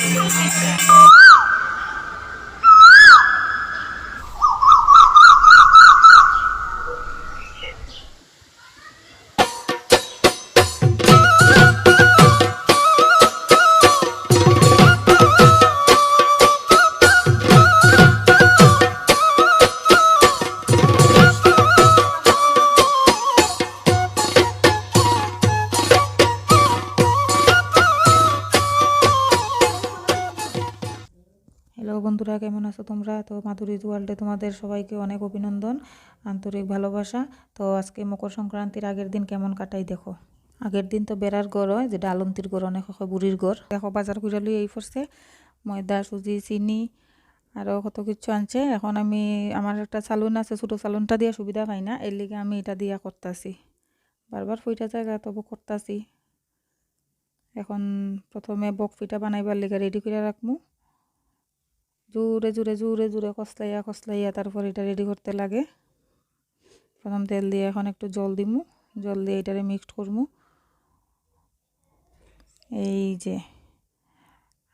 Hello বন্ধুরা, কেমন আছো তোমরা? তো মাধুরীজ ওয়ার্ল্ডে তোমাদের সবাইকে অনেক অভিনন্দন, আন্তরিক ভালোবাসা। তো আজকে মকর সংক্রান্তির আগের দিন কেমন কাটাই দেখো। আগের দিন তো বেড়ার গড় হয় যেটা আলন্তির গড়, অনেক হয়, বুড়ির গড়। দেখো, বাজার করে লই এই পড়ছে ময়দা, সুজি, চিনি আরও কত কিছু আনছে। এখন আমি, আমার একটা সালুন আছে, ছোটো সালুনটা দিয়ে সুবিধা পাই না, এর লিগে আমি এটা দিয়া করতেছি। বারবার ফুইটা জায়গা তবু করতেছি। এখন প্রথমে বক ফিটা বানাইবার লিগে রেডি করে রাখমু। জোরে জোরে জোরে জোরে কসলাইয়া কসলাইয়া তারপর এটা রেডি করতে লাগে। প্রথম তেল দিয়ে এখন একটু জল দিমু। জল দিয়ে এটারে মিক্সড করমু। এই যে,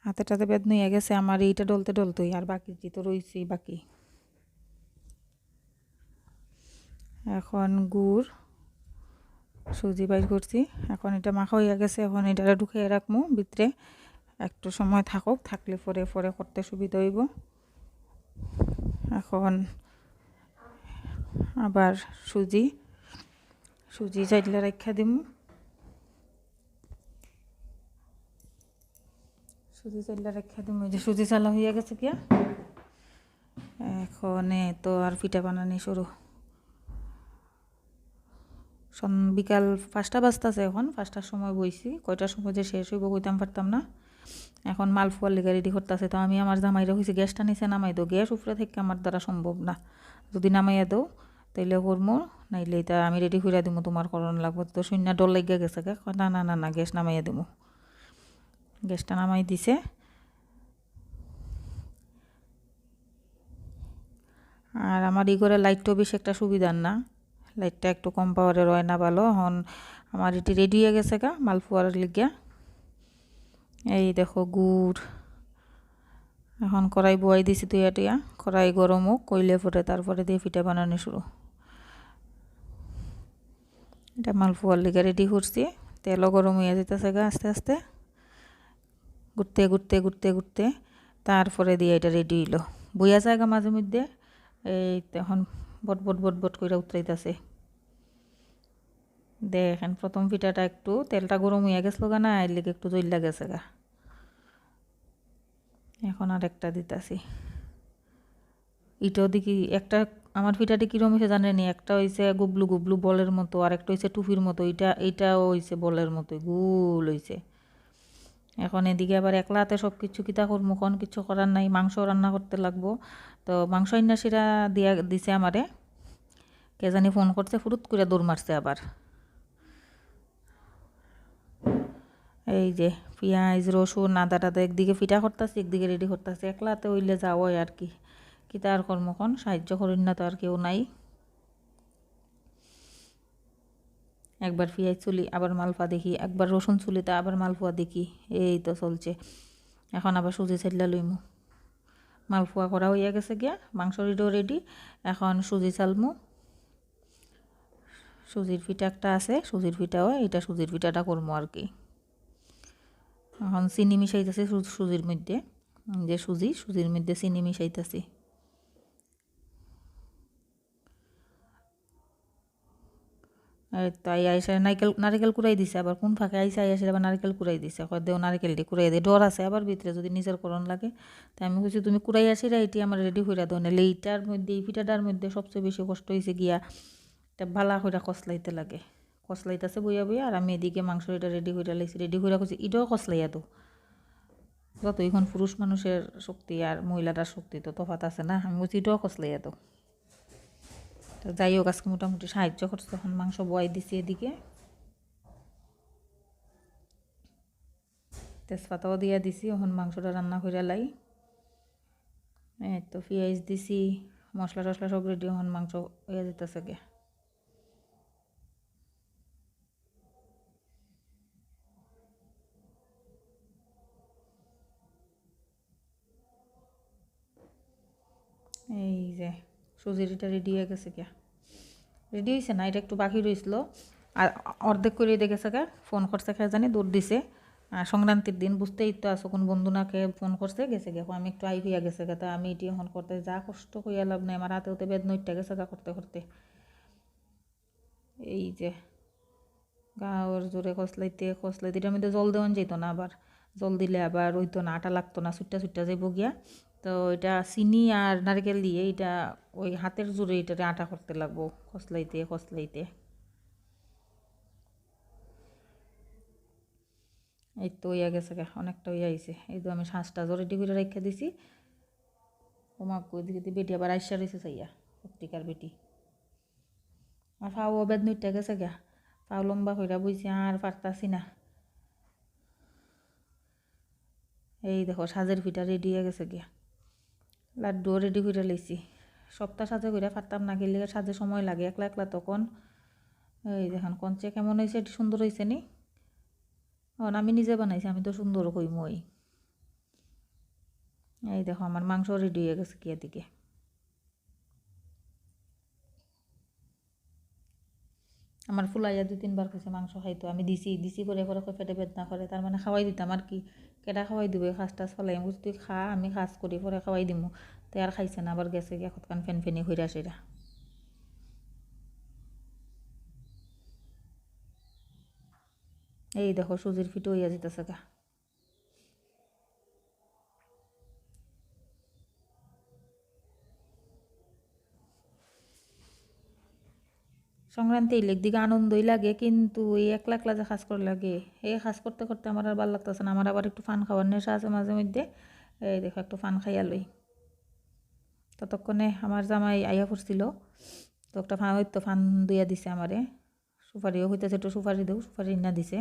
হাতে টাতে বেদ নিয়ে গেছে আমার, এইটা ডলতে ডলতই, আর বাকি যে তো রয়েছেই বাকি। এখন গুড়, সুজি বাইর করছি। এখন এটা মাখা হইয়া গেছে, এখন এটা ঢুকিয়ে রাখমু ভিতরে। একটু সময় থাকুক, থাকলে পরে পরে করতে সুবিধা হইব। এখন আবার সুজি সুজি চাইলে রাখা দিম। সুজি চাইলে রাখা দিম যে সুজি চালা হইয়া গেছে কিয়া এখন তো আর পিঠা বানানি শুরু। বিকাল পাঁচটা বাজতেছে এখন, পাঁচটার সময় বইছি, কয়টার সময় যে শেষ হইব কইতাম পারতাম না। এখন মালফুয়ার লেগে রেডি করতেছে, তো আমি আমার জামাইরা হয়েছে গ্যাসটা নিচে নামাই দো গ্যাস উপরে থেকে আমার দ্বারা সম্ভব না। যদি নামাইয়া দো তাইলে করব নাইলে এটা আমি রেডি করে দিব তোমার করণ লাগবো। তো শূন্য ডর লাগিয়া গেছে, গে না না না না, গ্যাস নামাইয়া দিব গ্যাসটা নামাই দিছে। আর আমার ই করে লাইটটাও বেশি একটা সুবিধার না। লাইটটা একটু কম পাওয়ারের হয় না ভালো। এখন আমার এটি রেডি হয়ে গেছে গা মালপোয়ার লিগিয়া এই দেখো গুড়। এখন কড়াই বয়াই দিছি তুইয়া টুইয়া কড়াই গরম হোক, কইলে পরে তারপরে দিয়ে পিঠা বানানো শুরু। এটা মালপোয়ার লিগে রেডি করছি। তেলও গরম হয়ে যেতেছে গা আস্তে আস্তে। ঘুরতে ঘুরতে ঘুরতে ঘুরতে তারপরে দিয়ে এটা রেডি হইল। বইয়া জায়গা মাঝে মধ্যে। এই এখন বট বট বট বট করে উতরাইতেছে। দেখেন প্রথম পিঠাটা একটু তেলটা গরম হইয়া গেছিল গা না, এর লিগে একটু জইল্লা গেছে গা। এখন আর একটা দিতাছি। এটাও দেখি একটা, আমার পিঠাটি কীরকম হয়েছে জানে জানেনি, একটা হয়েছে গুবলু গুবলু বলের মতো আর একটা হয়েছে টুপির মতো এটা এটাও হয়েছে বলের মতো গুল হয়েছে এখন এদিকে আবার একলা হাতে সব কিছু কিতা করব কোন কিছু করার নাই মাংস রান্না করতে লাগবো। তো মাংস ইন্নাসিরা দিয়া, দিছে আমারে, কে জানি ফোন করছে, ফুরুত করে দৌড় মারছে আবার। এই যে পেঁয়াজ, রসুন আদা টাদা একদিকে ফিটা করতেছি, একদিকে রেডি করতেছি। একলাতে হইলে যাও আর কি। কি তার কর্মক্ষণ সাহায্য করেন না তো আর কেউ নাই। একবার পেঁয়াজ চুলি, আবার মালপা দেখি। একবার রসুন চুলিতে, আবার মালপোয়া দেখি। এই তো চলছে। এখন আবার সুজি চাইলা লইমু। মালপোয়া করা হইয়া গেছে গিয়া, মাংস রেডিও রেডি এখন সুজি চালমু সুজির পিঠা একটা আছে, সুজির পিঠাও এটা সুজির পিঠাটা করব আর কি। এখন চিনি মিশাইতেছি সুজির মধ্যে। যে সুজি, সুজির মধ্যে চিনি মিশাইতেছি। তাই আইসা নারকেল নারকেল কুড়াই দিছে, আবার কোন ফাঁকে আইসা আইসা আবার নারকেল কুড়াই দিছে। কয় দেও নারকেল দিয়ে কুড়াই দিয়ে ডর আছে আবার ভিতরে যদি নিজের করণ লাগে। তাই আমি বলছি তুমি কুড়াই আসিরা এটি আমার রেডি করে দাও। নাহলে এইটার মধ্যে এই পিঠাটার মধ্যে সবচেয়ে বেশি কষ্ট হয়েছে গিয়া এটা ভালা করে কসলাইতে লাগে। কসলাইতেছে বইয়া বইয়া আর আমি এদিকে মাংস এটা রেডি করে লাইছি রেডি করে করছি এটাও কসলাইয়া তো যত এখন পুরুষ মানুষের শক্তি আর মহিলাটার শক্তি তো তফাত আছে না। আমি বলছি এটাও কসলাইয়া তো যাই হোক, আজকে মোটামুটি সাহায্য করছে তখন মাংস বয়াই দিছি এদিকে। তেজপাতাও দিয়া দিছি, এখন মাংসটা রান্না করে লাই। তো পেঁয়াজ দিছি মশলা টশলা সব রেডি হন মাংস হয়ে যেতেছে গে এই যে সুজিটা রেডি হয়ে গেছে গিয়া। রেডি হয়েছে না, এটা একটু বাকি রয়েছিল আর অর্ধেক করে গেছে গা ফোন করছে খেয়ে জানি দৌড় দিছে। সংক্রান্তির দিন বুঝতেই তো আছো কোন বন্ধু নাকে ফোন করছে, গেছে গে আমি একটু আই হইয়া গেছে তা আমি এটি এখন করতে যা কষ্ট হইয়া লাভ নেই, আমার হাতে হতে বেদনা উঠতে গেছে গা করতে করতে। এই যে গাওয়ার জোরে খসলাইতে খসলাইতে আমি তো জল দেওয়ান যেত না আবার। জল দিলে আবার হইতো না, আটা লাগতো না ছুট্টা ছুট্টা যাইব গিয়া। তো এটা চিনি আর নারকেল দিয়ে এটা ওই হাতের জোরে এটাতে আটা করতে লাগবো, খসলাইতে খসলাইতে। এই তো হইয়া গেছে গা, অনেকটা হইয়া আইছে এই তো আমি শ্বাসটা রেডি করে রেখে দিছি। ওমা কই দিকে বেটি আবার আইসা রয়েছে চাইয়া পত্রিকার বেটি। আর ফাও বেদ নইটা গেছে গা পাও লম্বা হইরা বইছে আর পারতাছি না। এই দেখো, সাজের ফিটা রেডি হয়ে গেছে গিয়া লাড্ডুও রেডি করে লইছি। সপ্তাহ সাজে করে পারতাম না, গেলে সাজে সময় লাগে, একলা একলা তখন। এই দেখুন কঞ্চে কেমন হয়েছে, এটি সুন্দর হয়েছে নি? ও আমি নিজে বানাইছি, আমি তো সুন্দর কই মই। এই দেখো, আমার মাংস রেডি হয়ে গেছে কি এদিকে। আমার ফুলাইয়া দু তিনবার কইছে মাংস, খাইতো, আমি দিছি দিছি করে করে পেটে বেদনা করে, তার মানে খাওয়াই দিতাম আর কি। কেটা খাওয়াই দিবে? খাস চলাই আমি তুই খা, আমি খাস করি পরে খাওয়াই দিমু। তাই আর খাইছে না, আবার গেছে গিয়ে কতক্ষণ ফেন ফেনি হইরা সেরা এই দেখো সুজির ফিটো হইয়া যেতেছে গা সংক্রান্তি এলে দিকে আনন্দই লাগে, কিন্তু এই একলা একলা যে কাজ করে লাগে, এই কাজ করতে করতে আমার আর ভালো লাগতেছে না। আমার আবার একটু ফান খাওয়ার নেশা আছে মাঝে মধ্যে। এই দেখো, একটু ফান খাইয়া লই। ততক্ষণে আমার জামাই আইয়া পড়ছিল। তো একটা ফান হইতো ফান দুইয়া দিছে আমারে। সুপারিও হইতেছে, একটু সুপারি দেও, সুপারি না দিছে।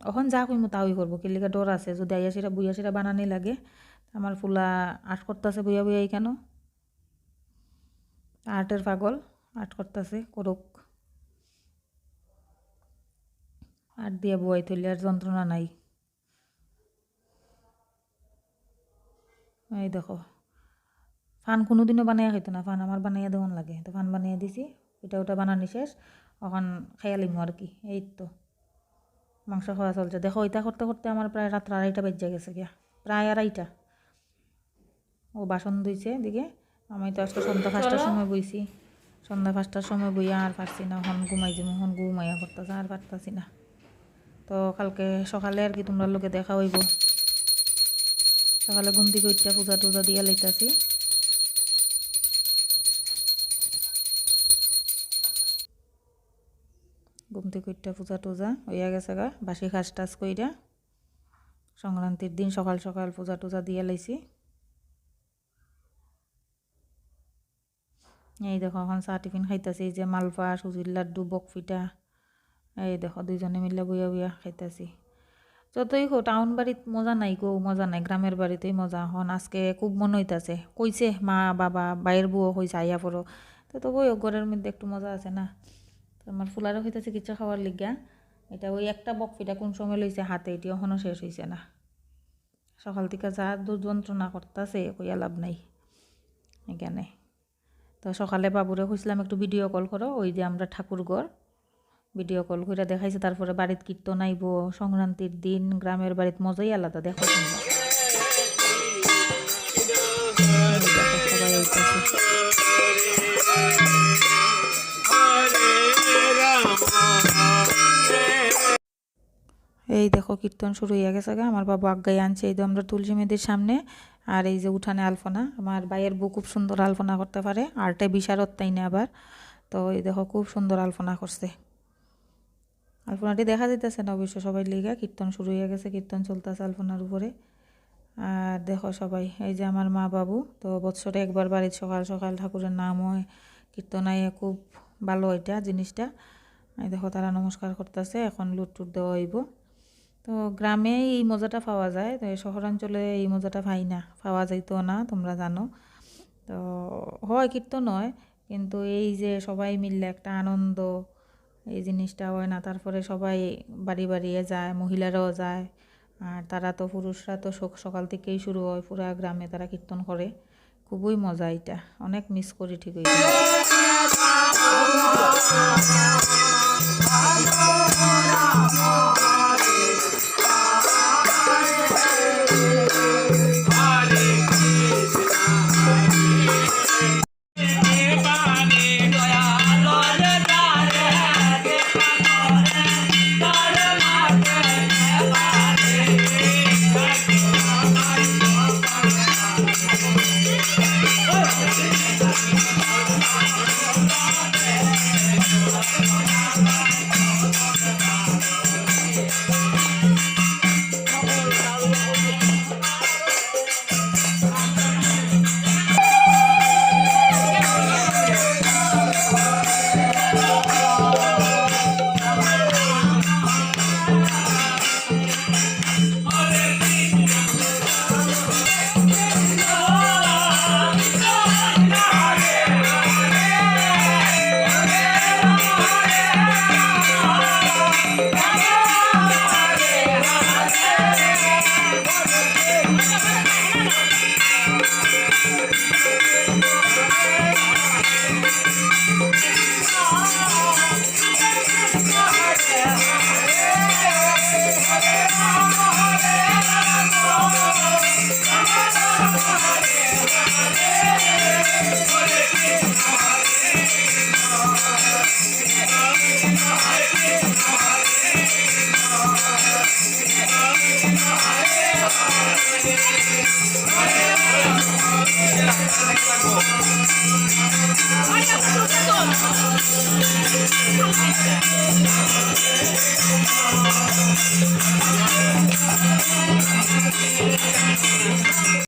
এখন যা কইমু তাওই করব কিলিকা ডর আছে। যদি আইয়া সেটা, বুইয়া সেটা বানানি লাগে, আমার ফুলা আট করতেছে বইয়া বইয়া কেন? আর্টের পাগল আর্ট করতেছে, করুক। আর্ট দিয়ে বই থইলে আর যন্ত্রণা নাই। এই দেখো, ফান কোনোদিনও বানাইয়া খাইতো না, ফান আমার বানাইয়া দেওয়ান লাগে। তো ফান বানিয়ে দিছি ওইটা ওটা বানানি শেষ এখন খাইয়ালিমু আর কি, এই তো। মাংস খাওয়া চলছে। দেখো ওইটা করতে করতে আমার প্রায় রাত্র আড়াইটা বেজে গেছে গিয়া। প্রায় আড়াইটা। ও বাসন ধুইছে দিকে আমি তো আজকে সন্ধ্যা পাঁচটার সময় বইছি। সন্ধ্যা পাঁচটার সময় বইয়া আর পারছি না। হন ঘুমাই যাব হন ঘুমাইয়া করতেছে আর পারতাছি না। তো কালকে সকালে আর কি তোমরা লোকে দেখা হইব। সকালে ঘুম থেকে পূজা টুজা দিয়ে লাইতাছি। ঘুম থেকে পূজা টুজা হইয়া গেছে গা বাসি খাস টাস কইরা। সংক্রান্তির দিন সকাল সকাল পূজা টুজা দিয়ে লাইছি। এই দেখো, এখন চাহ টিফিন খাইতেছি যে মালপা সুজির লাড্ডু বকফিটা এই দেখো, দুইজনে মিলে বইয়া বইয়া খাইতেছি। যতই হো টাউন বাড়িত মজা নাই গো মজা নাই গ্রামের বাড়িতেই মজা। হন আজকে খুব মন হইতাছে। কইছে মা, বাবা বাইরের বউও কইছে আইয়া পড়ো তো তবুই ঘরের মধ্যে একটু মজা আছে না। তো আমার ফুলারও হইতেছে কিচ্ছা খাওয়ার লিগা। এটা ওই একটা বকফিটা কোন সময় লইছে হাতে এটি এখনও শেষ হয়েছে না। সকাল থেকে যা দুর্যন্ত্রণা করতেছে কইয়া লাভ নাই। এখানে তো সকালে বাবুরে খুঁজলাম একটু ভিডিও কল করো, ওই যে আমরা ঠাকুরঘর। ভিডিও কল করে দেখাইছে, তারপরে বাড়িত কীর্তন আইব, সংক্রান্তির দিন, গ্রামের বাড়িত মজাই আলাদা, দেখো তোমরা। এই দেখো কীর্তন শুরু হয়ে গেছে গা। আমার বাবা আজ্ঞায় আনছে। এই তো আমরা তুলসী মেয়েদের সামনে। আর এই যে উঠানে আলপনা। আমার ভাইয়ের বউ খুব সুন্দর আলপনা করতে পারে। আর্টে বিশারত তাই না আবার? তো এই দেখো খুব সুন্দর আলপনা করছে। আলপনাটি দেখা যেতেছে না অবশ্য সবাই লিগা। কীর্তন শুরু হয়ে গেছে। কীর্তন চলতেছে আলপনার উপরে। আর দেখো সবাই, এই যে আমার মা বাবু। তো বৎসরে একবার বাড়ির সকাল সকাল ঠাকুরের নাম হয়। কীর্তন আইয়ে খুব ভালো এটা জিনিসটা। এই দেখো তারা নমস্কার করতেছে। এখন লুট টুট দেওয়া হইব। তো গ্রামে এই মজাটা পাওয়া যায়। তো শহরাঞ্চলে এই মজাটা পাই না, পাওয়া যাইতো না, তোমরা জানো। তো হয় কীর্তন হয়, কিন্তু এই যে সবাই মিললে একটা আনন্দ, এই জিনিসটা হয় না। তারপরে সবাই বাড়ি বাড়িয়ে যায়, মহিলারাও যায়, আর তারা তো পুরুষরা তো সক- সকাল থেকেই শুরু হয়, পুরা গ্রামে তারা কীর্তন করে। খুবই মজা এটা অনেক মিস করি ঠিক